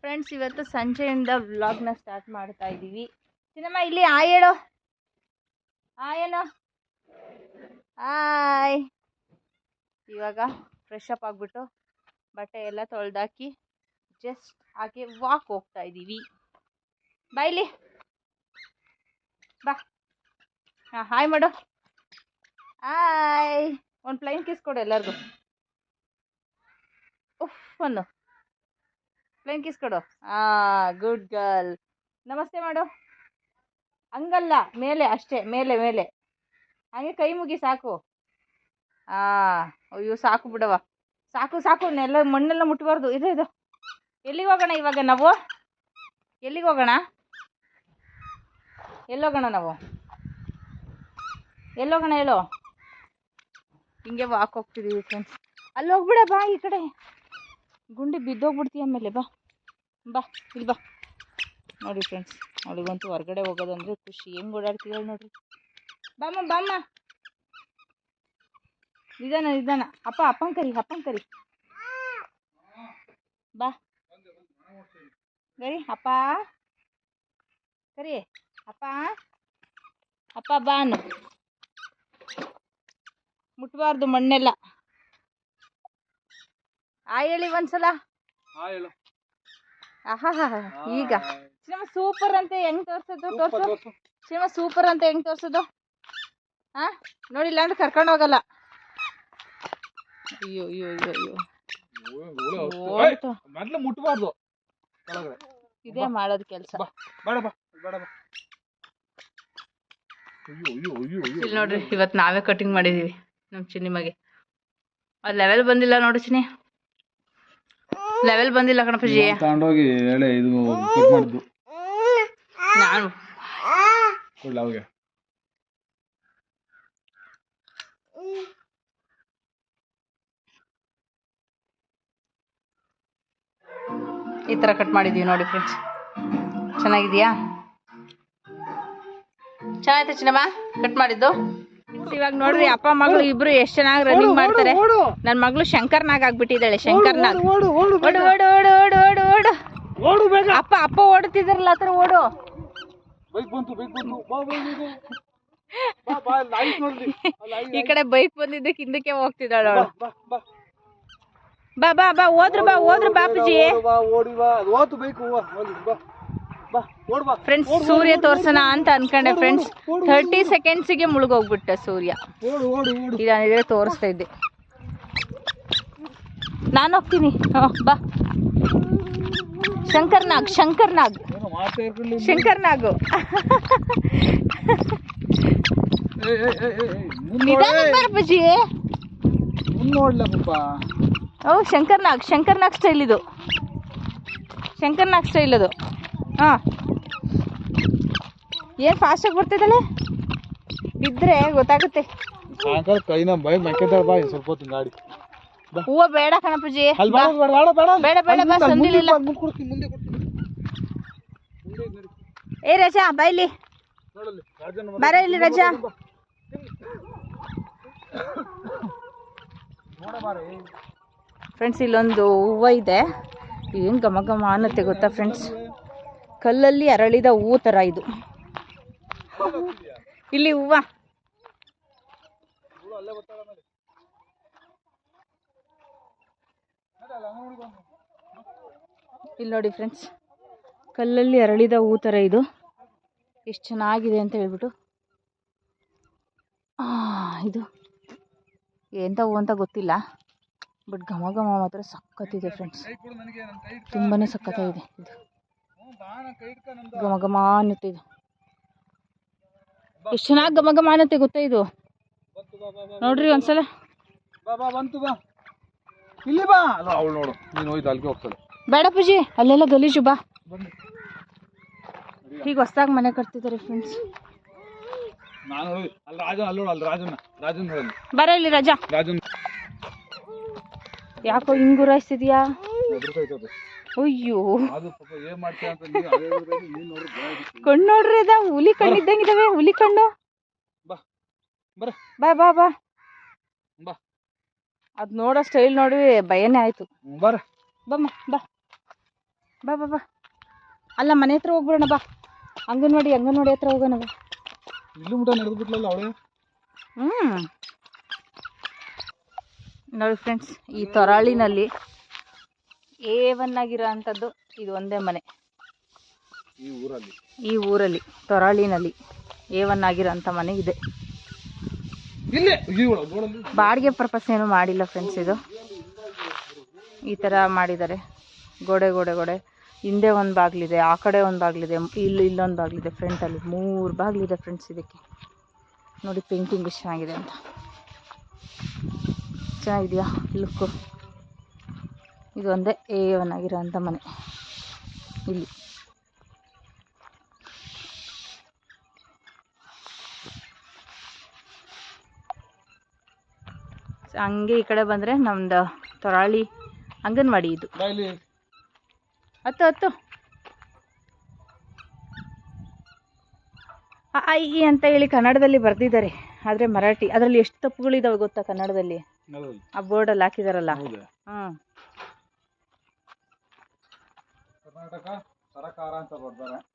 Friends ಇವತ್ತು ಸಂಜೆಯಿಂದ ವ್ಲಾಗ್ನ ಸ್ಟಾರ್ಟ್ ಮಾಡ್ತಾ ಇದ್ದೀವಿ ಸಿನಿಮಾ ಇಲ್ಲಿ ಆಯ್ ಹೇಳು. ಏನೋ? ಆಯ್ ಇವಾಗ ಫ್ರೆಶ್ ಅಪ್ ಆಗಿಬಿಟ್ಟು ಬಟ್ಟೆ ಎಲ್ಲ ತೊಳೆದಾಕಿ ಜಸ್ಟ್ ಹಾಗೆ ವಾಕ್ ಹೋಗ್ತಾ ಇದ್ದೀವಿ ಬಾಯ್ಲಿ ಬಾ. ಹಾಂ ಹಾಯ್ ಮಾಡು. ಹಾಯ್ ಒಂದು ಪ್ಲೈನ್ ಕಿಸ್ ಕೊಡು ಎಲ್ಲರಿಗೂ. ಉಫ್ ಅನ್ನು ಪ್ಲೇನ್ ಕಿಸ್ ಕೊಡು. ಆ, ಗುಡ್ ಗರ್ಲ್. ನಮಸ್ತೆ ಮಾಡು. ಹಂಗಲ್ಲ, ಮೇಲೆ ಅಷ್ಟೇ, ಮೇಲೆ ಮೇಲೆ. ಹಂಗೆ ಕೈ ಮುಗಿ ಸಾಕು. ಆ, ಅಯ್ಯೋ, ಸಾಕು ಬಿಡವ ಸಾಕು ಸಾಕು, ನೆಲ್ಲ, ಮಣ್ಣೆಲ್ಲ ಮುಟ್ಟಬಾರ್ದು ಇದು ಇದು. ಎಲ್ಲಿಗೆ ಹೋಗೋಣ ಇವಾಗ ನಾವು? ಎಲ್ಲಿಗೆ ಹೋಗೋಣ? ಎಲ್ಲೋಗೋಣ ನಾವು? ಎಲ್ಲೋಗೋಣ ಹೇಳು? ಹಿಂಗೆ ವಾಕ್ ಹೋಗ್ತಿದ್ದೀವಿ ಫ್ರೆಂಡ್ಸ್ ಅಲ್ಲಿ ಹೋಗ್ಬಿಡ ಬಾ ಈ ಕಡೆ. ಗುಂಡಿ ಬಿದ್ದೋಗ್ಬಿಡ್ತೀಯ ಆಮೇಲೆ ಬಾ. ಬಾ, ಇಲ್ಲಿ ಬಾ. ನೋಡಿ ಫ್ರೆಂಡ್ಸ್ ಅವಳಿಗಂತೂ ಹೊರಗಡೆ ಹೋಗೋದಂದ್ರೆ ಖುಷಿ. ಹೆಂಗೆ ಓಡಾಡ್ತಿದ್ದಾಳೆ ನೋಡ್ರಿ. ಬಾಮ್ಮ ಬಾಮ್ಮ. ನಿಧಾನ ನಿಧಾನ. ಅಪ್ಪ, ಅಪ್ಪನ ಕರಿ ಅಪ್ಪನ ಕರಿ. ಬಾ. ಕರಿ, ಅಪ್ಪ. ಕರಿ, ಅಪ್ಪ. ಅಪ್ಪ, ಬಾ ಅನ್ನು. ಮುಟ್ಬಾರ್ದು ಮಣ್ಣೆಲ್ಲ. ಆ ಹೇಳಿ ಒಂದ್ಸಲ. ಆಹಾ ಈಗ. ಸಿನಿಮಾ ಸೂಪರ್ ಅಂತ ಹೆಂಗ್ ತೋರ್ಸೋದು? ತೋರ್ಸು. ಸಿನಿಮಾ ಸೂಪರ್ ಅಂತ ಹೆಂಗ್ ತೋರ್ಸೋದು? ಹಾ ನೋಡಿಲ್ಲ ಅಂದ್ರೆ ಕರ್ಕೊಂಡು ಹೋಗಲ್ಲ. ಅಯ್ಯೋ ಅಯ್ಯೋ ಅಯ್ಯೋ ಅಯ್ಯೋ. ಮೊದ್ಲು ಮುಟ್ಬಾರ್ದು. ಇದೇ ಮಾಡೋದು ಕೆಲಸ. ಬೇಡ ಬಾ ಬೇಡ ಬಾ. ಇಲ್ಲಿ ನೋಡ್ರಿ ಇವತ್ತು ನಾವೇ ಕಟಿಂಗ್ ಮಾಡಿದೀವಿ ನಮ್ಮ ಚಿನ್ನಿಮಗೆ ಅದು ಲೆವೆಲ್ ಬಂದಿಲ್ಲ ನೋಡಿ ಚಿನ್ನಿ ಲೆವೆಲ್ ಬಂದಿಲ್ಲ ಕಣಪ್ಪಾಜಿ ತಗೊಂಡೋಗಿ ಹೇಳಿ ಇದು ಕಟ್ ಮಾಡಿದ್ದು. ನಾನು. ಕೊಡ್ಲ ಅವಾಗ? ಈ ತರ ಕಟ್ ಮಾಡಿದೀವಿ ನೋಡಿ ಫ್ರೆಂಡ್ಸ್ ಚೆನ್ನಾಗಿದೆಯಾ? ಚೆನ್ನಾಗಿತ್ತು ಚಿನ್ನಮ್ಮ? ಕಟ್ ಮಾಡಿದ್ದು? ಇವಾಗ ನೋಡ್ರಿ ಅಪ್ಪ ಮಗಳು ಇಬ್ರು ಎಷ್ಟ್ ಚೆನ್ನಾಗಿ ರನ್ನಿಂಗ್ ಮಾಡ್ತಾರೆ. ನನ್ ಮಗಳು ಶಂಕರ್ನಾಗ್ ಆಗ್ಬಿಟ್ಟಿದ್ದಾಳೆ ಶಂಕರ್ನಾಗ್. ಓಡು ಓಡು ಓಡು ಓಡು ಓಡು ಓಡು ಓಡು ಅಪ್ಪ ಅಪ್ಪ ಓಡುತ್ತಿದ್ರಲ್ಲ ಹತ್ರ ಓಡು. ಈ ಕಡೆ ಬೈಕ್ ಬಂದಿದ್ದಕ್ಕೆ ಹಿಂದಕ್ಕೆ ಹೋಗ್ತಿದ್ದಾಳ ಅವಳು. ಬಾ ಬಾ ಬಾ. ಹೋದ್ರು ಬಾ ಹೋದ್ರು ಬಾಪುಜಿ. ಓಡಿ ಬಾ ಓತು ಬೈಕ್ ಬಾ. ಫ್ರೆಂಡ್ಸ್ ಸೂರ್ಯ ತೋರ್ಸೋಣ ಅಂತ ಅನ್ಕೊಂಡೆ ಫ್ರೆಂಡ್ಸ್ ಥರ್ಟಿ ಸೆಕೆಂಡ್ಸಿಗೆ ಮುಳುಗೋಗ್ಬಿಟ್ಟೆ ಸೂರ್ಯ. ಇದಾನಿದ್ರೆ ತೋರಿಸ್ತಾ ಇದ್ದೆ. ನಾನು ಹೋಗ್ತೀನಿ. ಬಾ. ಶಂಕರ್ನಾಗ್ ಶಂಕರ್ನಾಗ್. ಶಂಕರ್ನಾಗು. ಬುಜಿ ಓ ಶಂಕರ್ನಾಗ್ ಶಂಕರ್ನಾಗ್ ಸ್ಟೈಲ್ ಇದು. ಶಂಕರ್ನಾಗ್ ಸ್ಟೈಲ್ ಅದು. ಹಾಂ ಏನು ಫಾಸ್ಟಾಗಿ ಬರ್ತಿದ್ದಾಳೆ? ಬಿದ್ದರೆ ಗೊತ್ತಾಗುತ್ತೆ. ಸಾಯಂಕಾಲ ಕೈನ ಬೈ ಮಕ್ಕಳ ಬಾ ಸ್ವಲ್ಪ ಹೊತ್ತು ಗಾಡಿ ಹೂವು ಬೇಡ ಕಣಪ್ಪಾಜಿ. ಬೇಡ ಬೇಡ. ಬಾ ಸಂದಿಲಿಲ್ಲ. ಏ ರಜಾ ಬೈಲಿ. ಬರ ಇಲ್ಲಿ ರಜಾ. ಫ್ರೆಂಡ್ಸ್ ಇಲ್ಲೊಂದು ಹೂವು ಇದೆ. ಏನು ಘಮ ಘಮ ಅನ್ನತ್ತೆ ಗೊತ್ತಾ ಫ್ರೆಂಡ್ಸ್ ಕಲ್ಲಲ್ಲಿ ಅರಳಿದ ಹೂ ಥರ ಇದು ಇಲ್ಲಿ ಹೂವ. ಇಲ್ಲಿ ನೋಡಿ ಫ್ರೆಂಡ್ಸ್ ಕಲ್ಲಲ್ಲಿ ಅರಳಿದ ಹೂ ಥರ ಇದು ಎಷ್ಟು ಚೆನ್ನಾಗಿದೆ ಅಂತ ಹೇಳ್ಬಿಟ್ಟು ಇದು ಎಂಥ ಹೂ ಅಂತ ಗೊತ್ತಿಲ್ಲ ಬಟ್ ಘಮ ಘಮ ಮಾತ್ರ ಸಖತ್ತಿದೆ ಫ್ರೆಂಡ್ಸ್. ತುಂಬಾ ಸಖತ್ತಾಗಿದೆ ಇದು ಘಮ ಘಮ ಅನ್ನುತ್ತೆ ಇದು ಎಷ್ಟು ಚೆನ್ನಾಗಿ ಘಮ ಘಮ ಅನ್ನತ್ತೆ ಗೊತ್ತಾ ಇದು? ಬಾ ಬಾ ಬಾ ನೋಡ್ರಿ ಒಂದ್ಸಲ. ಬಾ ಬಾ ಬಂತು ಬಾ. ಇಲ್ಲಿ ಬಾ. ಅಲ್ಲ ಅವಳು ನೋಡು ನೀನು ಹೋಯ್ತು ಅಲ್ಲಿಗೆ ಹೋಗ್ತಾಳೆ. ಬೇಡ ಪೂಜಿ ಅಲ್ಲೆಲ್ಲ ಗಲೀಜು ಬಾ. ಈಗ ಹೊಸ್ದಾಗಿ ಮನೆ ಕಟ್ತಿದ್ದಾರೆ ಫ್ರೆಂಡ್ಸ್ ನಾನು ಅಲ್ಲಿ ರಾಜ ಅಲ್ಲಿ ನೋಡು ಅಲ್ಲಿ ರಾಜನ ರಾಜನ್ ಬರ ಇಲ್ಲಿ ರಜಾ. ರಾಜನ್. ಯಾಕೋ ಹಿಂಗ್ ಗುರಾಯಿಸ್ತಿದ್ಯಾ? ಅಯ್ಯೋ. ಕಣ್ಣು ನೋಡ್ರಿ ಅದ ಹುಲಿ ಕಣ್ಣಿದ್ದಂಗೆ ಇದಾವೆ ಹುಲಿ ಕಣ್ಣು. ಬಾ ಬಾ ಬಾ ಅದ್ ನೋಡೋ ಸ್ಟೈಲ್ ನೋಡಿ ಭಯನೇ ಆಯ್ತು. ಬಾ ಬಾ. ಬಾ ಬಾ ಬಾ. ಅಲ್ಲ ಮನೆ ಹತ್ರ ಹೋಗ್ಬಿಡೋಣ ಬಾ. ಅಂಗನವಾಡಿ ಅಂಗನವಾಡಿ ಹತ್ರ ಹೋಗೋಣ ಬಾ. ಇಲ್ಲೂ ಮುಟ ನಡೆದ್ಬಿಟ್ಲಲ್ಲ ಅವಳೆ ಹ್ಮ್. ನೋಡಿ ಫ್ರೆಂಡ್ಸ್ ಈ ತೊರಾಳಿನಲ್ಲಿ ಏ ಒನ್ ಆಗಿರೋ ಅಂಥದ್ದು ಇದು ಒಂದೇ ಮನೆ. ಈ ಊರಲ್ಲಿ. ಈ ಊರಲ್ಲಿ ತೊರಾಳಿನಲ್ಲಿ ಎ ಒನ್ ಆಗಿರೋ ಅಂಥ ಮನೆ ಇದೆ ಬಾಡಿಗೆ ಪರ್ಪಸ್ ಏನು ಮಾಡಿಲ್ಲ ಫ್ರೆಂಡ್ಸ್ ಇದು. ಈ ಥರ ಮಾಡಿದ್ದಾರೆ. ಗೋಡೆ ಗೋಡೆ ಗೋಡೆ. ಹಿಂದೆ ಒಂದು ಬಾಗಿಲಿದೆ ಆ ಕಡೆ ಒಂದು ಬಾಗಿಲಿದೆ ಇಲ್ಲಿ ಇಲ್ಲೊಂದು ಬಾಗಿಲಿದೆ ಫ್ರಂಟಲ್ಲಿ ಮೂರು ಬಾಗಿಲಿದೆ ಫ್ರೆಂಡ್ಸ್ ಇದಕ್ಕೆ. ನೋಡಿ ಪೇಂಟಿಂಗ್ ಎಷ್ಟು ಚೆನ್ನಾಗಿದೆ ಅಂತ. ಚೆನ್ನಾಗಿದೆಯಾ? ಲುಕ್ಕು ಇದು ಒಂದೇ ಎ ಒನ್ ಆಗಿರೋಂಥ ಮನೆ. ಇಲ್ಲಿ. ಹಂಗೆ ಈ ಕಡೆ ಬಂದರೆ ನಮ್ದು ತೊರಾಳಿ ಅಂಗನವಾಡಿ ಇದು. ಹತ್ತು ಹತ್ತು. ಐ ಇ ಅಂತ ಹೇಳಿ ಕನ್ನಡದಲ್ಲಿ ಬರೆದಿದ್ದಾರೆ. ಆದರೆ ಮರಾಠಿ ಅದರಲ್ಲಿ ಎಷ್ಟು ತಪ್ಪುಗಳಿದಾವೆ ಗೊತ್ತಾ ಕನ್ನಡದಲ್ಲಿ? ನಡದಲ್ಲಿ ಆ ಬೋರ್ಡಲ್ಲಿ ಹಾಕಿದಾರಲ್ಲ. ಹೌದಾ ಹ್ಞೂ ಕರ್ನಾಟಕ ಸರಕಾರ ಅಂತ ಬರ್ತಾರೆ.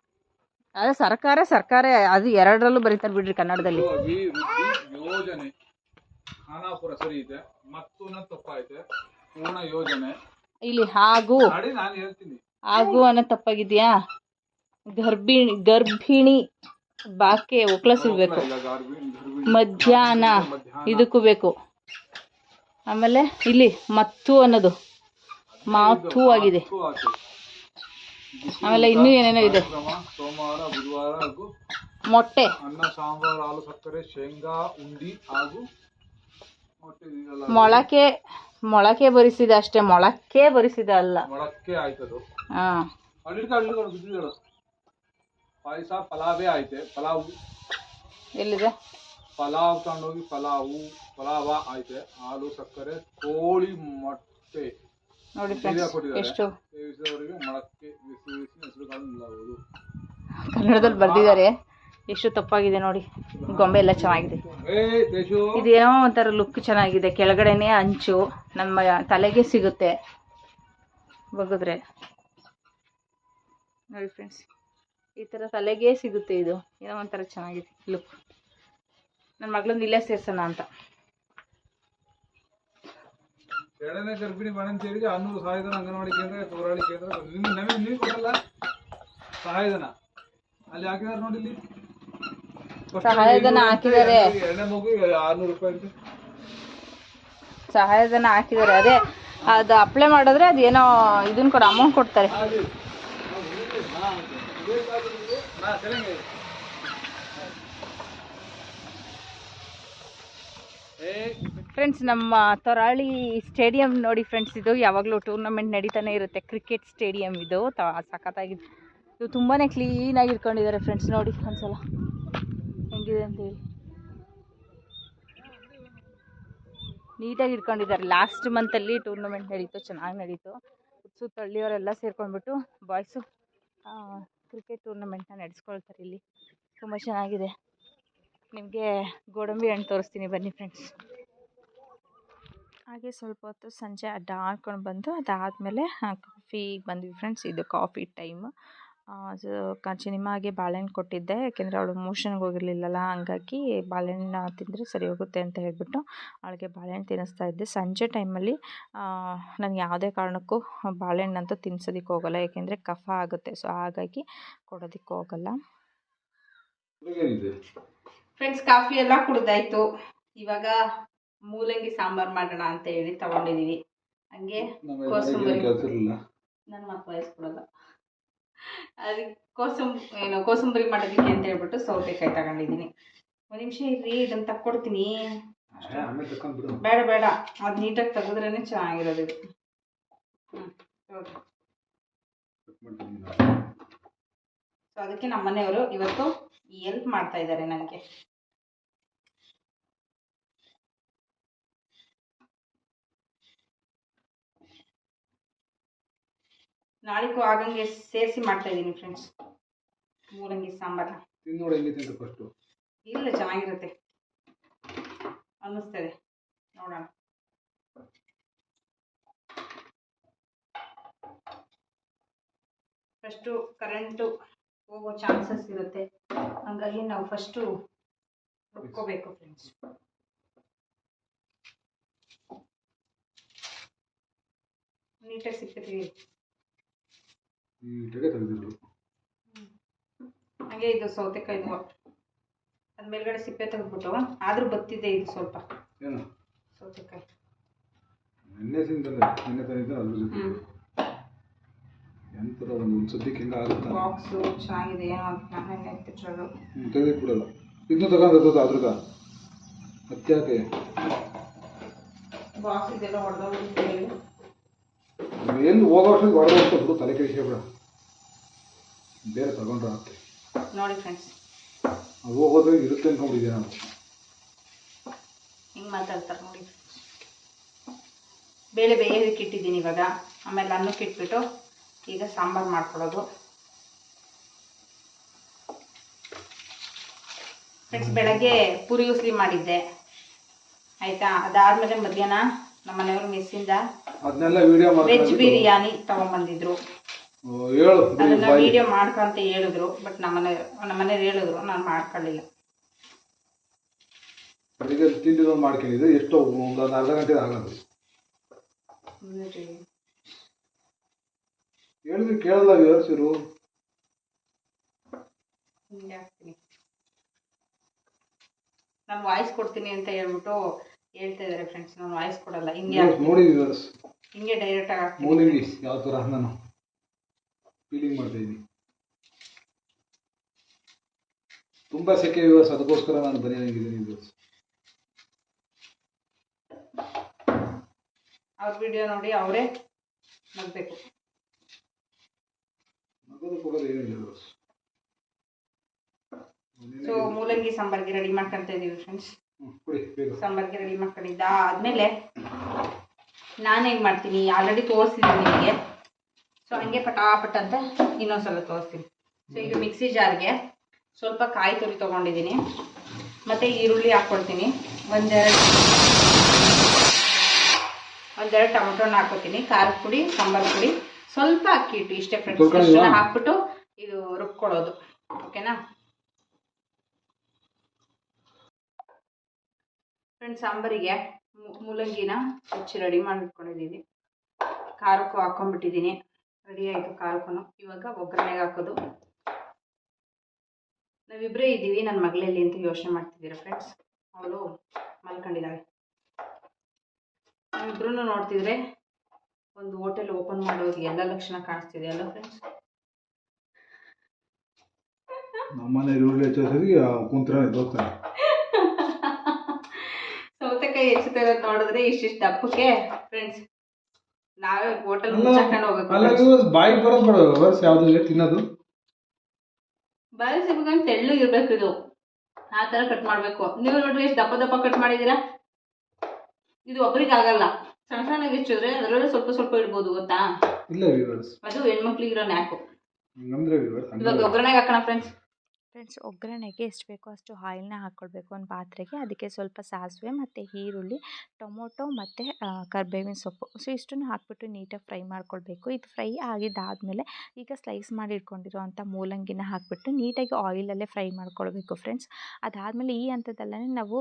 ಅದೇ ಸರ್ಕಾರ ಸರ್ಕಾರ ಅದು ಎರಡರಲ್ಲೂ ಬರೀತಾರೆ ಬಿಡ್ರಿ ಕನ್ನಡದಲ್ಲಿ. ಯೋಜನೆ ಖಾನಾಪುರ ಸರಿ ಇದೆ ಮತ್ತು ತಪ್ಪಾಯ್ತೆ ಪೂರ್ಣ ಯೋಜನೆ. ಇಲ್ಲಿ ಹಾಗೂ. ಮಾಡಿ ನಾನು ಹೇಳ್ತೀನಿ. ಹಾಗೂ ಅನ್ನೋ ತಪ್ಪಾಗಿದೆಯಾ? ಗರ್ಭಿಣಿ ಗರ್ಭಿಣಿ ಬಾಕೆ ಒಕ್ಲಸಿರ್ಬೇಕು ಇಲ್ಲ, ಗಾರ್ಬಿ- ಗರ್ಭಿಣಿ. ಮಧ್ಯಾಹ್ನ ಮಧ್ಯಾಹ್ನ. ಇದಕ್ಕೂ ಬೇಕು. ಆಮೇಲೆ ಇಲ್ಲಿ ಮತ್ತು ಅನ್ನೋದು. ಮಾತು ಆಗಿದೆ. ಆಮೇಲೆ ಇನ್ನೂ ಏನೇನೋ ಇದೆ. ಸೋಮವಾರ ಬುಧವಾರ ಹಾಗೂ ಮೊಟ್ಟೆ. ಅನ್ನ ಸಾಂಬಾರ್ ಹಾಲು ಸಕ್ಕರೆ ಶೇಂಗಾ ಉಂಡಿ ಹಾಗೂ ಮೊಳಕೆ ಮೊಳಕೆ ಬರಿಸಿದ ಅಷ್ಟೇ. ಮೊಳಕೆ ಬರಿಸಿದ ಅಲ್ಲ. ಮೊಳಕೆ ಆಯ್ತದು ಹಾ. ಪಾಯಸ ಪಲಾವೇ ಆಯ್ತೆ. ಪಲಾವ್. ಎಲ್ಲಿದೆ? ಪಲಾವ್ ತಗೊಂಡೋಗಿ ಪಲಾವು ಪಲಾವ ಆಯ್ತೆ. ಹಾಲು ಸಕ್ಕರೆ ಕೋಳಿ ಮೊಟ್ಟೆ. ನೋಡಿ ಫ್ರೆಂಡ್ಸ್ ಎಷ್ಟು? ಕನ್ನಡದಲ್ಲಿ ಬರ್ದಿದ್ದಾರೆ. ಎಷ್ಟು ತಪ್ಪಾಗಿದೆ ನೋಡಿ. ಗೊಂಬೆ ಎಲ್ಲ ಚೆನ್ನಾಗಿದೆ. ಇದೇನೋ ಒಂಥರ ಲುಕ್ ಚೆನ್ನಾಗಿದೆ. ಕೆಳಗಡೆನೇ ಅಂಚು ನಮ್ಮ ತಲೆಗೆ ಸಿಗುತ್ತೆ. ಬಗ್ಗಿದ್ರೆ ನೋಡಿ ಫ್ರೆಂಡ್ಸ್ ಈ ಥರ ತಲೆಗೆ ಸಿಗುತ್ತೆ ಇದು. ಏನೋ ಒಂಥರ ಚೆನ್ನಾಗಿದೆ ಲುಕ್ ನನ್ನ ಮಗಳನ್ನ ಇಲ್ಲೇ ಸೇರ್ಸೋಣ ಅಂತ. ಎರಡನೇ ಗರ್ಭಿಣಿ ಬಾಣಂತಿಯರಿಗೆ ಹನ್ನೂರು ಸಹಾಯಧನ ಅಂಗನವಾಡಿ ಕೇಂದ್ರ ಪೌರಾಳಿ ಕೇಂದ್ರ ನಿಮ್ಗೆ ನಮಗೆ ನೀವು ಕೊಡಲ್ಲ ಸಹಾಯಧನ. ಅಲ್ಲಿ ಹಾಕಿದಾರೆ ನೋಡಿ ಇಲ್ಲಿ. ಸಹಾಯಧನ ಹಾಕಿದ್ದಾರೆ. ಎರಡನೇ ಮಗು ಆರ್ನೂರು ರೂಪಾಯಿ ಅಂತ. ಸಹಾಯಧನ ಹಾಕಿದ್ದಾರೆ. ಅದೇ ಅದು ಅಪ್ಲೈ ಮಾಡಿದ್ರೆ ಅದೇನೋ ಇದನ್ನ ಕೊಡ ಅಮೌಂಟ್ ಕೊಡ್ತಾರೆ. ಏ ಫ್ರೆಂಡ್ಸ್ ನಮ್ಮ ತೊರಾಳಿ ಸ್ಟೇಡಿಯಂ ನೋಡಿ ಫ್ರೆಂಡ್ಸ್ ಇದು ಯಾವಾಗಲೂ ಟೂರ್ನಮೆಂಟ್ ನಡೀತಾನೆ ಇರುತ್ತೆ. ಕ್ರಿಕೆಟ್ ಸ್ಟೇಡಿಯಂ ಇದು. ತ ಸಖತ್ತಾಗಿದೆ ಇದು ತುಂಬಾ ಕ್ಲೀನಾಗಿ ಇಟ್ಕೊಂಡಿದ್ದಾರೆ ಫ್ರೆಂಡ್ಸ್ ನೋಡಿ ಒಂದ್ಸಲ. ಹೆಂಗಿದೆ ಅಂತೇಳಿ ನೀಟಾಗಿ ಇಟ್ಕೊಂಡಿದ್ದಾರೆ. ಲಾಸ್ಟ್ ಮಂತಲ್ಲಿ ಟೂರ್ನಮೆಂಟ್ ನಡೀತು, ಚೆನ್ನಾಗಿ ನಡೀತು. ಸುತ್ತ ಹಳ್ಳಿಯವರೆಲ್ಲ ಸೇರ್ಕೊಂಡ್ಬಿಟ್ಟು ಬಾಯ್ಸು ಕ್ರಿಕೆಟ್ ಟೂರ್ನಮೆಂಟ್ನ ನಡೆಸ್ಕೊಳ್ತಾರೆ ಇಲ್ಲಿ. ತುಂಬ ಚೆನ್ನಾಗಿದೆ. ನಿಮಗೆ ಗೋಡಂಬಿ ಹಣ್ಣು ತೋರಿಸ್ತೀನಿ ಬನ್ನಿ ಫ್ರೆಂಡ್ಸ್ ಹಾಗೆ ಸ್ವಲ್ಪ ಹೊತ್ತು ಸಂಜೆ ಅಡ್ಡ ಆಡ್ಕೊಂಡು ಬಂದು ಅದಾದಮೇಲೆ ಕಾಫಿ ಬಂದ್ವಿ ಫ್ರೆಂಡ್ಸ್ ಇದು ಕಾಫಿ ಟೈಮ್ ನಿಮಗೆ ಬಾಳೆಹಣ್ಣು ಕೊಟ್ಟಿದ್ದೆ. ಯಾಕೆಂದರೆ ಅವಳು ಮೋಷನ್ಗೆ ಹೋಗಿರಲಿಲ್ಲಲ್ಲ ಹಂಗಾಗಿ ಬಾಳೆಹಣ್ಣು ತಿಂದರೆ ಸರಿ ಹೋಗುತ್ತೆ ಅಂತ ಹೇಳ್ಬಿಟ್ಟು ಅವಳಿಗೆ ಬಾಳೆಹಣ್ಣು ತಿನ್ನಿಸ್ತಾ ಇದ್ದೆ. ಸಂಜೆ ಟೈಮಲ್ಲಿ ನಾನು ಯಾವುದೇ ಕಾರಣಕ್ಕೂ ಬಾಳೆಹಣ್ಣಂತೂ ತಿನ್ಸೋದಕ್ಕೆ ಹೋಗಲ್ಲ. ಯಾಕೆಂದರೆ ಕಫ ಆಗುತ್ತೆ. ಸೊ ಹಾಗಾಗಿ ಕೊಡೋದಕ್ಕೆ ಹೋಗಲ್ಲ. ಫ್ರೆಂಡ್ಸ್ ಕಾಫಿ ಎಲ್ಲ ಕುಡ್ದಾಯ್ತು. ಇವಾಗ ಮೂಲಂಗಿ ಸಾಂಬಾರು ಮಾಡೋಣ ಅಂತ ಹೇಳಿ ತಗೊಂಡಿದೀವಿ ಹಂಗೆ ಕೋಸಂಬರಿ. ನನ್ನ ಮಕ್ಕಳು ವಯಸ್ಕೊಡಲ್ಲ ಅದಕ್ಕೆ ಕೋಸಂ ಏನು ಕೋಸಂಬರಿ ಮಾಡೋದಕ್ಕೆ ಅಂತ ಹೇಳ್ಬಿಟ್ಟು ಸೌತೆಕಾಯಿ ತಗೊಂಡಿದ್ದೀನಿ ಒಂದು ನಿಮಿಷ ಇರ್ರಿ ಇದನ್ನು ತಕ್ಕೊಡ್ತೀನಿ. ಬಿಡು ಬೇಡ. ಅದು ನೀಟಾಗಿ ತೆಗೆದ್ರೇ ಚೆನ್ನಾಗಿರೋದು ಇದು. ಸೊ ಅದಕ್ಕೆ ನಮ್ಮ ಮನೆಯವರು ಇವತ್ತು ಎಲ್ಪ್ ಮಾಡ್ತಾ ಇದ್ದಾರೆ ನನಗೆ. ನಾಳೆಗೂ ಆಗಂಗೆ ಸೇರಿಸಿ ಮಾಡ್ತಾ ಇದ್ದೀನಿ ಫ್ರೆಂಡ್ಸ್ ಮೂಲಂಗಿ ಸಾಂಬಾರ ಫಸ್ಟು ಇಲ್ಲ ಚೆನ್ನಾಗಿರುತ್ತೆ. ಅನ್ನಿಸ್ತದೆ. ನೋಡೋಣ. ಫಸ್ಟು ಕರೆಂಟು ಹೋಗೋ ಚಾನ್ಸಸ್ ಇರುತ್ತೆ. ಹಾಗಾಗಿ ನಾವು ಫಸ್ಟು ರುಬ್ಕೋಬೇಕು ಫ್ರೆಂಡ್ಸ್ ನೀಟಾಗಿ ಸಿಗ್ತೈತಿ ನೀಟಾಗೆ ತೆಗೆದಿದ್ರು ಹಾಗೆ ಇದು ಸೌತೆಕಾಯಿದು ಅದ ಮೇಲ್ಗಡೆ ಸಿಪ್ಪೆ ತೆಗೆದ್ಬಿಟ್ಟು ಆದ್ರೂ ಬತ್ತಿದೆ ಇದು ಸ್ವಲ್ಪ. ಏನು? ಸೌತೆಕಾಯಿ. ನಿನ್ನೆ ನಿನ್ನೆ ತಂದಿದ್ದ ಅದ್ರ ಜೊತೆ ಎಂಥದ ಒಂದು ಸದ್ಯಕ್ಕೆ ಹಿಂಗೆ ಆಗುತ್ತೆ? ಬಾಕ್ಸು ಚೆನ್ನಾಗಿದೆ ಏನೋ ಅಂತ ನಾನು ಎತ್ತಿಟ್ಟಿರೋದು. ಹ್ಞೂ ತೆಗೆದಿಟ್ಬಿಡಲ್ಲ ಇದನ್ನು ತಗೊಂಡದ ಅದ್ರದ ಅತ್ಯಾಕೆ ಬಾಕ್ಸ್ ಇದೆಲ್ಲ ಹೊಡೆದೋಗ್ಬಿಟ್ಟು ಎಲ್ಲಿ ಹೋಗೋ ಬಿಡು ತಲೆ ಕೆಡಿಸ್ಕೊಬೇಡ. ಬೇರೆ ತಗೊಂಡ್ರೆ ಆಗುತ್ತೆ ನೋಡಿ ಫ್ರೆಂಡ್ಸ್ ಅದು ಹೋಗೋದು ಇರುತ್ತೆ ಅನ್ಕೊಂಡಿದ್ದೆ ನಾವು ಹಿಂಗೆ ಮಾತಾಡ್ತಾರೆ ನೋಡಿ ಬೇಳೆ ಬೇಯೋದಕ್ಕೆ ಇಟ್ಟಿದ್ದೀನಿ ಇವಾಗ. ಆಮೇಲೆ ಅನ್ನಕ್ಕೆ ಇಟ್ಬಿಟ್ಟು ಈಗ ಸಾಂಬಾರು ಮಾಡ್ಕೊಳ್ಳೋದು. ಫ್ರೆಂಡ್ಸ್ ಬೆಳಗ್ಗೆ ಪೂರಿ ಉಸ್ಲಿ ಮಾಡಿದ್ದೆ. ಆಯಿತಾ? ಅದಾದಮೇಲೆ ಮಧ್ಯಾಹ್ನ ನಮ್ಮ ಮನೆಯವ್ರ ಮಿಸ್ಸಿಂದ ವೆಜ್ ಬಿರಿಯಾನಿ ತಗೊಂಬಂದಿದ್ರು. ಹೇಳು ಅದನ್ನ ವಿಡಿಯೋ ಮಾಡ್ಕೊಂತ ಹೇಳಿದ್ರು ಬಟ್ ನಮ್ಮನೆ ನಮ್ಮನೇಲಿ ಹೇಳಿದ್ರು ನಾನು ಮಾಡ್ಕೊಳ್ಳಿಲ್ಲ. ತಿಂಡಿ ತಿಂಡಿದೊಂದು ಮಾಡ್ಕೊಂಡಿದ್ದೆ ಎಷ್ಟೋ ಒಂದು ಅರ್ಧ ಗಂಟೆ. ಆಗಲ್ಲ ಹೇಳಿದ್ರು ಕೇಳಲ್ಲ ವಿವರಿಸಿರು ನಾನು ವಾಯ್ಸ್ ಕೊಡ್ತೀನಿ ಅಂತ ಹೇಳ್ಬಿಟ್ಟು ಹೇಳ್ತಾ ಇದಾರೆ ಫ್ರೆಂಡ್ಸ್ ನಾನು ವಾಯ್ಸ್ ಕೊಡಲ್ಲ ಹಿಂಗೆ. ನೋಡಿ ವಿವರ್ಸ್ ಹಿಂಗೆ ಹಾಕ್ತೀನಿ ಮೂಲಂಗಿ ಯಾವ ಥರ ನಾನು ಫೀಲಿಂಗ್ ಮಾಡ್ತಾ ಇದ್ದೀನಿ. ತುಂಬ ಸೆಕೆ ವಿವರ್ಸ್ ಅದಕ್ಕೋಸ್ಕರ ನಾನು ಬರೆಯಾಗಿದ್ದೀನಿ ವಿವರ್ಸ್ ಅವ್ರ ವಿಡಿಯೋ ನೋಡಿ ಅವರೇ ನಗಬೇಕು ನಗೋದು ಕೊಡೋದು ಏನಿಲ್ಲ ವಿವರ್ಸ್ ಸೊ ಮೂಲಂಗಿ ಸಾಂಬಾರ್ಗೆ ರೆಡಿ ಮಾಡ್ಕೊಂತ ಇದೀವಿ ಫ್ರೆಂಡ್ಸ್ ಸಾಂಬಾರ್ಗೆ ರೆಡಿ ಮಾಡ್ಕೊಂಡಿದ್ದ. ಆದ್ಮೇಲೆ ನಾನು ಹೆಂಗೆ ಮಾಡ್ತೀನಿ ಆಲ್ರೆಡಿ ತೋರಿಸಿದ್ದೀನಿ ನಿಮಗೆ. ಸೊ ಹಂಗೆ ಪಟಾಪಟ್ ಅಂತ ಇನ್ನೊಂದ್ಸಲ ತೋರಿಸ್ತೀನಿ. ಸೊ ಈಗ ಮಿಕ್ಸಿ ಜಾರ್ಗೆ ಸ್ವಲ್ಪ ಕಾಯಿ ತುರಿ ತೊಗೊಂಡಿದ್ದೀನಿ. ಮತ್ತು ಈರುಳ್ಳಿ ಹಾಕ್ಕೊಳ್ತೀನಿ. ಒಂದೆರಡು ಒಂದೆರಡು ಟೊಮೊಟೊನ ಹಾಕೋತೀನಿ ಖಾರದ ಪುಡಿ ಸಾಂಬಾರ್ ಪುಡಿ. ಸ್ವಲ್ಪ ಅಕ್ಕಿ ಇಟ್ಟು ಇಷ್ಟೇ ಫ್ರೆಂಡ್ಸ್ ಹಾಕ್ಬಿಟ್ಟು ಇದು ರುಬ್ಕೊಳ್ಳೋದು. ಓಕೆನಾ ಫ್ರೆಂಡ್ಸ್ ಸಾಂಬಾರಿಗೆ ಮೂಲಂಗಿನ ಹೆಚ್ಚು ರೆಡಿ ಮಾಡಿಟ್ಕೊಂಡಿದ್ದೀನಿ ಖಾರಕ್ಕೂ ಹಾಕೊಂಡ್ಬಿಟ್ಟಿದ್ದೀನಿ ರೆಡಿ ಆಯಿತು ಖಾರಕ್ಕೂ ಇವಾಗ ಒಗ್ಗರಣೆಗೆ ಹಾಕೋದು. ನಾವಿಬ್ಬರೇ ಇದ್ದೀವಿ ನನ್ನ ಮಗಳಲ್ಲಿ ಅಂತ ಯೋಚನೆ ಮಾಡ್ತಿದ್ದೀರಾ ಫ್ರೆಂಡ್ಸ್ ಅವಳು ಮಲ್ಕೊಂಡಿದ್ದಾಳೆ ನಾವಿಬ್ರು ನೋಡ್ತಿದ್ರೆ ಒಂದು ಹೋಟೆಲ್ ಓಪನ್ ಮಾಡೋದು ಎಲ್ಲ ಲಕ್ಷಣ ಕಾಣಿಸ್ತಿದೆ ಅಲ್ಲ ಫ್ರೆಂಡ್ಸ್ ನಮ್ಮನೆ ಸೌತೆಕಾಯಿ ಹೆಚ್ಚುತ್ತಿರೋದು ನೋಡಿದ್ರೆ ಇಷ್ಟಿಷ್ಟು ದಪ್ಪಕ್ಕೆ ಫ್ರೆಂಡ್ಸ್ ನಾವೇ ಹೋಟೆಲ್ ಮುಚ್ಚಾಕೊಂಡು ಹೋಗ್ಬೇಕು. ಬಾಯಿ ಬರೋದು ಬೇಡ ಯಾವ್ದು ತಿನ್ನೋದು. ಬಾಯಿ ತೆಳ್ಳಗೆ ಇರ್ಬೇಕು ಇದು. ಆ ತರ ಕಟ್ ಮಾಡ್ಬೇಕು. ನೀವು ನೋಡ್ರಿ ಎಷ್ಟು ದಪ್ಪ ದಪ್ಪ ಕಟ್ ಮಾಡಿದೀರಾ? ಇದು ಒಬ್ರಿಗೆ ಆಗಲ್ಲ. ಸಣ್ಣ ಸಣ್ಣ ಹೆಚ್ಚಿದ್ರೆ ಅದರಲ್ಲೇ ಸ್ವಲ್ಪ ಸ್ವಲ್ಪ ಇಡ್ಬೋದು ಗೊತ್ತಾ? ಇಲ್ಲ ವಿವರ್ಸ್ ಅದು ಹೆಣ್ಮಕ್ಳಿಗಿರೋ ನ್ಯಾಕು ಇವಾಗ ಒಗ್ಗರಣೆಗೆ ಹಾಕೋಣ ಫ್ರೆಂಡ್ಸ್ ಫ್ರೆಂಡ್ಸ್, ಒಗ್ಗರಣೆಗೆ ಎಷ್ಟು ಬೇಕೋ ಅಷ್ಟು ಆಯಿಲ್ನ ಹಾಕ್ಕೊಳ್ಬೇಕು ಒಂದು ಪಾತ್ರೆಗೆ. ಅದಕ್ಕೆ ಸ್ವಲ್ಪ ಸಾಸಿವೆ ಮತ್ತು ಈರುಳ್ಳಿ, ಟೊಮೊಟೊ ಮತ್ತು ಕರ್ಬೇವಿನ ಸೊಪ್ಪು. ಸೊ, ಇಷ್ಟನ್ನು ಹಾಕಿಬಿಟ್ಟು ನೀಟಾಗಿ ಫ್ರೈ ಮಾಡ್ಕೊಳ್ಬೇಕು. ಇದು ಫ್ರೈ ಆಗಿದ್ದಾದಮೇಲೆ ಈಗ ಸ್ಲೈಸ್ ಮಾಡಿ ಇಟ್ಕೊಂಡಿರೋವಂಥ ಮೂಲಂಗಿನ ಹಾಕಿಬಿಟ್ಟು ನೀಟಾಗಿ ಆಯಿಲಲ್ಲೇ ಫ್ರೈ ಮಾಡ್ಕೊಳ್ಬೇಕು ಫ್ರೆಂಡ್ಸ್. ಅದಾದಮೇಲೆ ಈ ಹಂತದಲ್ಲೇ ನಾವು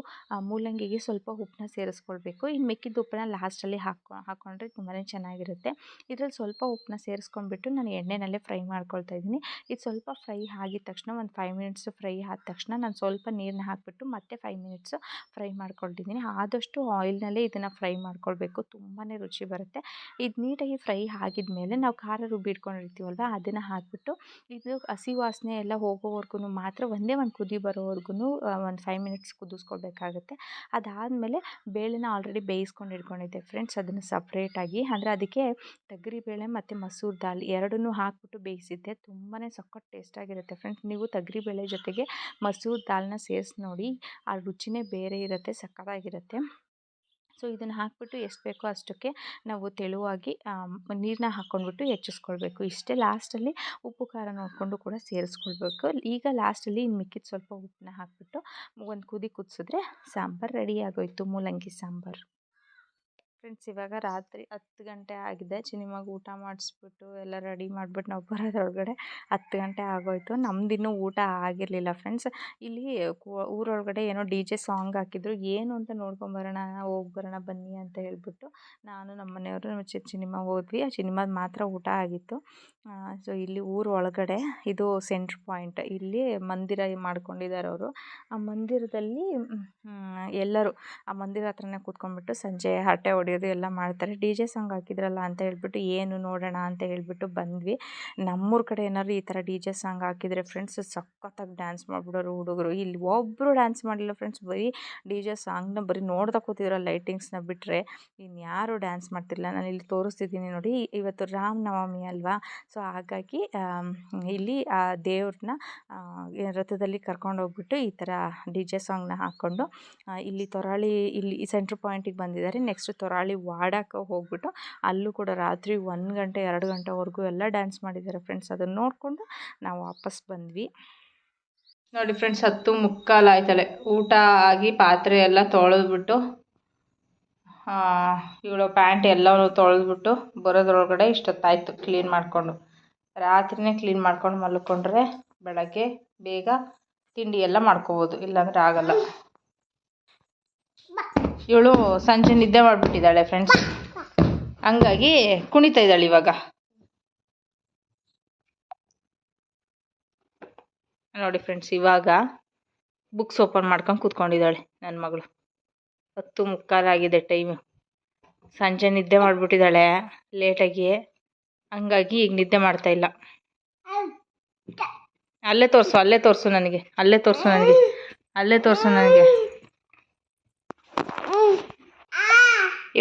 ಮೂಲಂಗಿಗೆ ಸ್ವಲ್ಪ ಉಪ್ಪನ್ನ ಸೇರಿಸ್ಕೊಳ್ಬೇಕು. ಇನ್ನು ಮಿಕ್ಕಿದ ಉಪ್ಪನ್ನ ಲಾಸ್ಟಲ್ಲಿ ಹಾಕೊ ಹಾಕ್ಕೊಂಡ್ರೆ ತುಂಬಾ ಚೆನ್ನಾಗಿರುತ್ತೆ. ಇದರಲ್ಲಿ ಸ್ವಲ್ಪ ಉಪ್ಪನ್ನ ಸೇರಿಸ್ಕೊಂಡ್ಬಿಟ್ಟು ನಾನು ಎಣ್ಣೆನಲ್ಲೇ ಫ್ರೈ ಮಾಡ್ಕೊಳ್ತಾ ಇದ್ದೀನಿ. ಇದು ಸ್ವಲ್ಪ ಫ್ರೈ ಆಗಿದ ತಕ್ಷಣ ಒಂದು ಫೈವ್ ಮಿನಿಟ್ಸು ಫ್ರೈ ಆದ ತಕ್ಷಣ ನಾನು ಸ್ವಲ್ಪ ನೀರನ್ನ ಹಾಕಿಬಿಟ್ಟು ಮತ್ತೆ ಫೈವ್ ಮಿನಿಟ್ಸು ಫ್ರೈ ಮಾಡ್ಕೊಳ್ತಿದ್ದೀನಿ. ಆದಷ್ಟು ಆಯಿಲ್ನಲ್ಲೇ ಇದನ್ನು ಫ್ರೈ ಮಾಡ್ಕೊಳ್ಬೇಕು. ತುಂಬಾ ರುಚಿ ಬರುತ್ತೆ. ಇದು ನೀಟಾಗಿ ಫ್ರೈ ಆಗಿದ್ಮೇಲೆ ನಾವು ಖಾರ ರುಬ್ಬಿ ಇಟ್ಕೊಂಡಿರ್ತೀವಲ್ವ, ಅದನ್ನು ಹಾಕಿಬಿಟ್ಟು ಇದು ಹಸಿ ವಾಸನೆ ಎಲ್ಲ ಹೋಗೋವರೆಗೂ ಮಾತ್ರ ಒಂದೇ ಒಂದು ಕುದಿ ಬರೋವರೆಗೂ ಒಂದು ಫೈವ್ ಮಿನಿಟ್ಸ್ ಕುದಿಸ್ಕೊಳ್ಬೇಕಾಗುತ್ತೆ. ಅದಾದಮೇಲೆ ಬೇಳೆನ ಆಲ್ರೆಡಿ ಬೇಯಿಸ್ಕೊಂಡು ಇಟ್ಕೊಂಡಿದ್ದೆ ಫ್ರೆಂಡ್ಸ್ ಅದನ್ನು ಸಪ್ರೇಟಾಗಿ ಅಂದರೆ ಅದಕ್ಕೆ ತೊಗರಿಬೇಳೆ ಮತ್ತು ಮಸೂರ್ ದಾಲ್ ಎರಡನ್ನೂ ಹಾಕಿಬಿಟ್ಟು ಬೇಯಿಸಿದ್ದೆ. ತುಂಬಾ ಸಖತ್ ಟೇಸ್ಟಾಗಿರುತ್ತೆ ಫ್ರೆಂಡ್ಸ್ ನೀವು ತೊಗರಿಬೇಳೆ ಜೊತೆಗೆ ಮಸೂರ್ ದಾಲ್ನ ಸೇರಿಸಿ ನೋಡಿ, ಆ ರುಚಿನೇ ಬೇರೆ ಇರುತ್ತೆ ಸಖತ್ತಾಗಿರುತ್ತೆ ಸೊ, ಇದನ್ನು ಹಾಕಿಬಿಟ್ಟು ಎಷ್ಟು ಬೇಕೋ ಅಷ್ಟಕ್ಕೆ ನಾವು ತೆಳುವಾಗಿ ನೀರನ್ನ ಹಾಕ್ಕೊಂಡ್ಬಿಟ್ಟು ಹೆಚ್ಚಿಸ್ಕೊಳ್ಬೇಕು. ಇಷ್ಟೇ ಲಾಸ್ಟಲ್ಲಿ ಉಪ್ಪು ಖಾರ ನೋಡಿಕೊಂಡು ಕೂಡ ಸೇರಿಸ್ಕೊಳ್ಬೇಕು. ಈಗ ಲಾಸ್ಟಲ್ಲಿ ಇನ್ನು ಮಿಕ್ಕಿದ ಸ್ವಲ್ಪ ಉಪ್ಪನ್ನ ಹಾಕಿಬಿಟ್ಟು ಒಂದು ಕುದಿ ಕುದಿಸಿದ್ರೆ ಸಾಂಬಾರು ರೆಡಿ ಆಗೋಯಿತು, ಮೂಲಂಗಿ ಸಾಂಬಾರು. ಫ್ರೆಂಡ್ಸ್ ಇವಾಗ ರಾತ್ರಿ ಹತ್ತು ಗಂಟೆ ಆಗಿದೆ. ಸಿನಿಮಾಗೆ ಊಟ ಮಾಡಿಸ್ಬಿಟ್ಟು ಎಲ್ಲ ರೆಡಿ ಮಾಡಿಬಿಟ್ಟು ನಾವು ಬರೋದ್ರೊಳಗಡೆ ಹತ್ತು ಗಂಟೆ ಆಗೋಯಿತು. ನಮ್ದಿನ್ನೂ ಊಟ ಆಗಿರಲಿಲ್ಲ ಫ್ರೆಂಡ್ಸ್ ಇಲ್ಲಿ ಊರೊಳಗಡೆ ಏನೋ ಡಿ ಜೆ ಸಾಂಗ್ ಹಾಕಿದ್ರು. ಏನು ಅಂತ ನೋಡ್ಕೊಂಬರೋಣ ಹೋಗಿ ಬರೋಣ, ಬನ್ನಿ ಅಂತ ಹೇಳ್ಬಿಟ್ಟು ನಾನು ನಮ್ಮ ಮನೆಯವರು ಸಿನಿಮಾಗೆ ಹೋದ್ವಿ. ಆ ಸಿನಿಮಾದ ಮಾತ್ರ ಊಟ ಆಗಿತ್ತು. ಸೊ ಇಲ್ಲಿ ಊರ ಒಳಗಡೆ ಇದು ಸೆಂಟ್ರ್ ಪಾಯಿಂಟ್ ಇಲ್ಲಿ ಮಂದಿರ ಮಾಡ್ಕೊಂಡಿದ್ದಾರೆ ಅವರು. ಆ ಮಂದಿರದಲ್ಲಿ ಎಲ್ಲರೂ ಆ ಮಂದಿರ ಹತ್ರನೇ ಕೂತ್ಕೊಂಡ್ಬಿಟ್ಟು ಸಂಜೆ ಹರಟೆ ಹೊಡೆಯೋದು ಎಲ್ಲ ಮಾಡ್ತಾರೆ. ಡಿ ಜೆ ಸಾಂಗ್ ಹಾಕಿದ್ರಲ್ಲ ಅಂತ ಹೇಳ್ಬಿಟ್ಟು ಏನು ನೋಡೋಣ ಅಂತ ಹೇಳ್ಬಿಟ್ಟು ಬಂದ್ವಿ. ನಮ್ಮೂರ ಕಡೆ ಏನಾದ್ರು ಈ ಥರ ಡಿ ಜೆ ಸಾಂಗ್ ಹಾಕಿದರೆ ಫ್ರೆಂಡ್ಸ್ ಸಖತ್ತಾಗಿ ಡ್ಯಾನ್ಸ್ ಮಾಡಿಬಿಡೋರು ಹುಡುಗರು. ಇಲ್ಲಿ ಒಬ್ಬರು ಡ್ಯಾನ್ಸ್ ಮಾಡಿಲ್ಲ ಫ್ರೆಂಡ್ಸ್ ಬರೀ ಡಿ ಜೆ ಸಾಂಗ್ನ ಬರೀ ನೋಡ್ತಾ ಕೂತಿದ್ರು ಲೈಟಿಂಗ್ಸ್ನ ಬಿಟ್ಟರೆ ಇನ್ಯಾರು ಡ್ಯಾನ್ಸ್ ಮಾಡ್ತಿಲ್ಲ. ನಾನು ಇಲ್ಲಿ ತೋರಿಸ್ತಿದ್ದೀನಿ ನೋಡಿ, ಇವತ್ತು ರಾಮನವಮಿ ಅಲ್ವಾ? ಸೊ ಹಾಗಾಗಿ ಇಲ್ಲಿ ಆ ದೇವ್ರನ್ನ ರಥದಲ್ಲಿ ಕರ್ಕೊಂಡು ಹೋಗ್ಬಿಟ್ಟು ಈ ಥರ ಡಿ ಜೆ ಸಾಂಗ್ನ ಹಾಕ್ಕೊಂಡು ಇಲ್ಲಿ ತೊರಾಳಿ, ಇಲ್ಲಿ ಸೆಂಟ್ರ್ ಪಾಯಿಂಟಿಗೆ ಬಂದಿದ್ದಾರೆ. ನೆಕ್ಸ್ಟ್ ತೊರಾಳಿ ವಾಡಕ್ಕೆ ಹೋಗ್ಬಿಟ್ಟು ಅಲ್ಲೂ ಕೂಡ ರಾತ್ರಿ ಒಂದು ಗಂಟೆ, ಎರಡು ಗಂಟೆವರೆಗೂ ಎಲ್ಲ ಡ್ಯಾನ್ಸ್ ಮಾಡಿದ್ದಾರೆ ಫ್ರೆಂಡ್ಸ್ ಅದನ್ನು ನೋಡಿಕೊಂಡು ನಾವು ವಾಪಸ್ ಬಂದ್ವಿ. ನೋಡಿ ಫ್ರೆಂಡ್ಸ್ ಹತ್ತು ಮುಕ್ಕಾಲು ಆಯ್ತಲೆ. ಊಟ ಆಗಿ ಪಾತ್ರೆ ಎಲ್ಲ ತೊಳೆದ್ಬಿಟ್ಟು ಇವಳು ಪ್ಯಾಂಟ್ ಎಲ್ಲವೂ ತೊಳೆದ್ಬಿಟ್ಟು ಬರೋದ್ರೊಳಗಡೆ ಇಷ್ಟೊತ್ತಾಯಿತು ಕ್ಲೀನ್ ಮಾಡಿಕೊಂಡು. ರಾತ್ರಿನೇ ಕ್ಲೀನ್ ಮಾಡ್ಕೊಂಡು ಮಲ್ಕೊಂಡ್ರೆ ಬೆಳಗ್ಗೆ ಬೇಗ ತಿಂಡಿ ಎಲ್ಲ ಮಾಡ್ಕೋಬೋದು. ಇಲ್ಲಾಂದರೆ ಆಗಲ್ಲ. ಇವಳು ಸಂಜೆ ನಿದ್ದೆ ಮಾಡಿಬಿಟ್ಟಿದ್ದಾಳೆ ಫ್ರೆಂಡ್ಸ್ ಹಂಗಾಗಿ ಕುಣಿತಾ ಇದ್ದಾಳೆ ಇವಾಗ. ನೋಡಿ ಫ್ರೆಂಡ್ಸ್ ಇವಾಗ ಬುಕ್ಸ್ ಓಪನ್ ಮಾಡ್ಕೊಂಡು ಕೂತ್ಕೊಂಡಿದ್ದಾಳೆ ನನ್ನ ಮಗಳು. ಹತ್ತು ಮುಕ್ಕಾಲಾಗಿದೆ ಟೈಮು ಸಂಜೆ ನಿದ್ದೆ ಮಾಡಿಬಿಟ್ಟಿದ್ದಾಳೆ ಲೇಟಾಗಿ ಹಂಗಾಗಿ ಈಗ ನಿದ್ದೆ ಮಾಡ್ತಾ ಇಲ್ಲ. ಅಲ್ಲೇ ತೋರಿಸು ಅಲ್ಲೇ ತೋರಿಸು ನನಗೆ, ಅಲ್ಲೇ ತೋರಿಸು ನನಗೆ, ಅಲ್ಲೇ ತೋರಿಸು ನನಗೆ.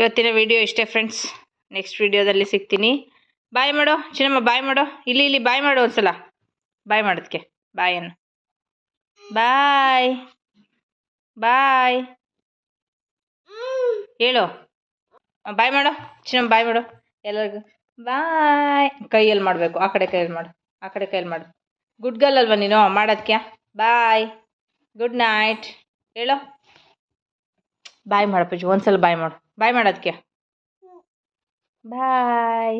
ಇವತ್ತಿನ ವಿಡಿಯೋ ಇಷ್ಟೇ ಫ್ರೆಂಡ್ಸ್ ನೆಕ್ಸ್ಟ್ ವಿಡಿಯೋದಲ್ಲಿ ಸಿಗ್ತೀನಿ. ಬಾಯ್ ಮಾಡೋ. ಚಿನ್ನಮ್ಮ ಬಾಯ್ ಮಾಡೋ. ಇಲ್ಲಿ ಇಲ್ಲಿ ಬಾಯ್ ಮಾಡೋ ಒಂದ್ಸಲ. ಬಾಯ್ ಮಾಡೋದಕ್ಕೆ ಬಾಯ್ ಅನ್ನು. ಬಾಯ್ ಬಾಯ್ ಹೇಳು. ಬಾಯ್ ಮಾಡೋ. ಚಿನ್ನಮ್ಮ ಬಾಯ್ ಮಾಡೋ. ಎಲ್ಲರಿಗೂ. ಬಾಯ್ ಕೈಯಲ್ಲಿ ಮಾಡಬೇಕು. ಆ ಕಡೆ ಕೈಯಲ್ಲಿ ಮಾಡು. ಆ ಕಡೆ ಕೈಯಲ್ಲಿ ಮಾಡು. ಗುಡ್ ಗರ್ಲ್ ಅಲ್ವಾ ನೀನು? ಮಾಡೋದಕ್ಕೆ ಬಾಯ್ ಗುಡ್ ನೈಟ್ ಹೇಳೋ. ಬಾಯ್ ಮಾಡಪ್ಪ ಒಂದ್ಸಲ ಬಾಯ್ ಮಾಡು. ಬಾಯ್ ಮಾಡೋದಕ್ಕೆ ಬಾಯ್